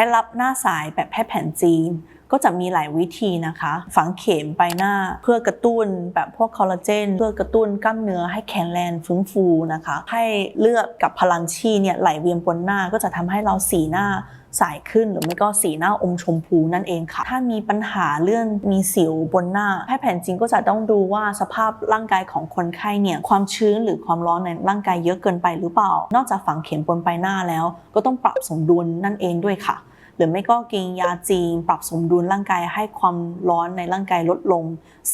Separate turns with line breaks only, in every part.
ล็ดลับหน้าสายแบบแพทย์แผนจีน ก็จะมีหลายวิธีนะคะ ฝังเข็มไปหน้าเพื่อกระตุ้นแบบพวกคอลลาเจน เพื่อกระตุ้นกล้ามเนื้อให้แข็งแรงฟื้นฟูนะคะ ให้เลือดกับพลังชีเนี่ยไหลเวียนบนหน้าก็จะทำให้เราสีหน้าใสขึ้นหรือไม่ก็สีหน้าอมชมพูนั่นเองค่ะ ถ้ามีปัญหาเรื่องมีสิวบนหน้าแพทย์แผนจีนก็จะต้องดูว่าสภาพร่างกายของคนไข้เนี่ยความชื้นหรือความร้อนในร่างกายเยอะเกินไปหรือเปล่า นอกจากฝังเข็มบนใบหน้าแล้ว ก็ต้องปรับสมดุลนั่นเองด้วยค่ะ รือไม่ก็กินยาจีน ปรับสมดุลร่างกายให้ความร้อนในร่างกายลดลง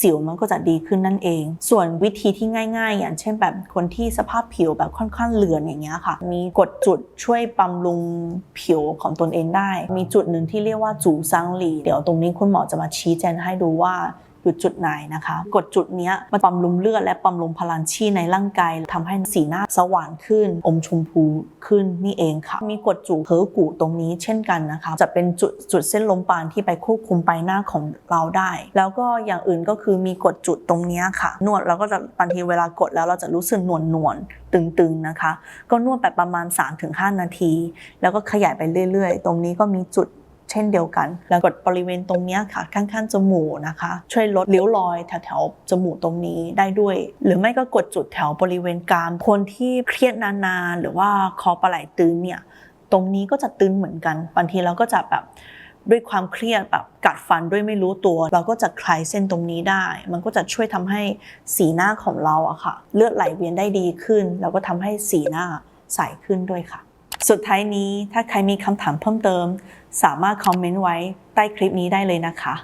สิวมันก็จะดีขึ้นนั่นเอง ส่วนวิธีที่ง่าย ๆ อย่างเช่นแบบคนที่สภาพผิวแบบค่อนข้างเหลืองอย่างเงี้ยค่ะ มีกดจุดช่วยบำรุงผิวของตนเองได้ มีจุดหนึ่งที่เรียกว่าจูซังหลีเดี๋ยวตรงนี้คุณหมอจะมาชี้แจงให้ดูว่า อยู่จุดไหนนะคะ กดจุดนี้มันบำรุงเลือดและบำรุงพลังชีในร่างกายทำให้สีหน้าสว่างขึ้น อมชมพูขึ้นนี่เองค่ะ มีกดจุดเพอกูตรงนี้เช่นกันนะคะ จะเป็นจุดจุดเส้นลมปานที่ไปควบคุมใบหน้าของเราได้ แล้วก็อย่างอื่นก็คือมีกดจุดตรงนี้ค่ะ นวดเราก็จะบางทีเวลากดแล้วเราจะรู้สึกหน่วนหน่วนตึงๆนะคะ ก็นวดไปประมาณ 3-5 นาที แล้วก็ขยายไปเรื่อยๆ ตรงนี้ก็มีจุด เช่นเดียวกัน แล้วกดบริเวณตรงนี้ค่ะข้างๆจมูกนะคะ ช่วยลดริ้วรอยแถวๆจมูกตรงนี้ได้ด้วย หรือไม่ก็กดจุดแถวบริเวณกรามคนที่เครียดนานๆ หรือว่าคอปลาไหลตึงเนี่ยตรงนี้ก็จะตึงเหมือนกันบางทีเราก็จะแบบด้วยความเครียดแบบกัดฟันด้วยไม่รู้ตัว เราก็จะคลายเส้นตรงนี้ได้ มันก็จะช่วยทำให้สีหน้าของเราอะค่ะ เลือดไหลเวียนได้ดีขึ้น แล้วก็ทำให้สีหน้าใสขึ้นด้วยค่ะ สุดท้ายนี้ถ้าใครมีคำถามเพิ่มเติม สามารถคอมเมนต์ไว้ใต้คลิปนี้ได้เลยนะคะ